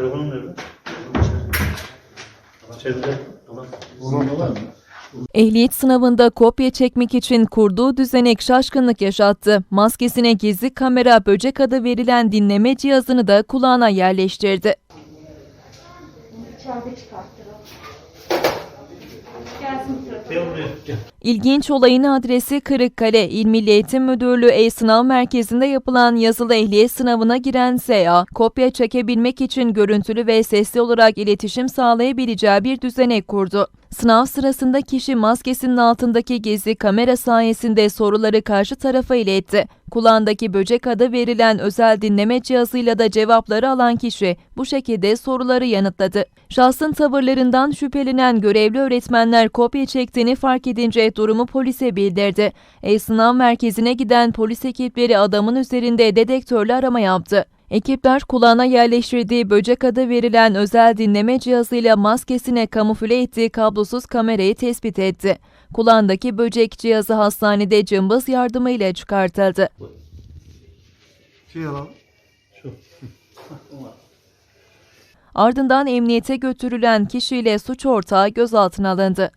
Telefonun nerede? İçeride. Ehliyet sınavında kopya çekmek için kurduğu düzenek şaşkınlık yaşattı. Maskesine gizli kamera böcek adı verilen dinleme cihazını da kulağına yerleştirdi. İçeride çıkarttıralım. İlginç olayın adresi Kırıkkale İl Milli Eğitim Müdürlüğü E-Sınav Merkezi'nde yapılan yazılı ehliyet sınavına giren SA, kopya çekebilmek için görüntülü ve sesli olarak iletişim sağlayabileceği bir düzenek kurdu. Sınav sırasında kişi maskesinin altındaki gizli kamera sayesinde soruları karşı tarafa iletti. Kulağındaki böcek adı verilen özel dinleme cihazıyla da cevapları alan kişi bu şekilde soruları yanıtladı. Şahsın tavırlarından şüphelenen görevli öğretmenler kopya çektiğini fark edince durumu polise bildirdi. E-sınav merkezine giden polis ekipleri adamın üzerinde dedektörle arama yaptı. Ekipler kulağına yerleştirdiği böcek adı verilen özel dinleme cihazıyla maskesine kamufle ettiği kablosuz kamerayı tespit etti. Kulağındaki böcek cihazı hastanede cımbız yardımıyla çıkartıldı. Şey alalım. Şu. Ardından emniyete götürülen kişiyle suç ortağı gözaltına alındı.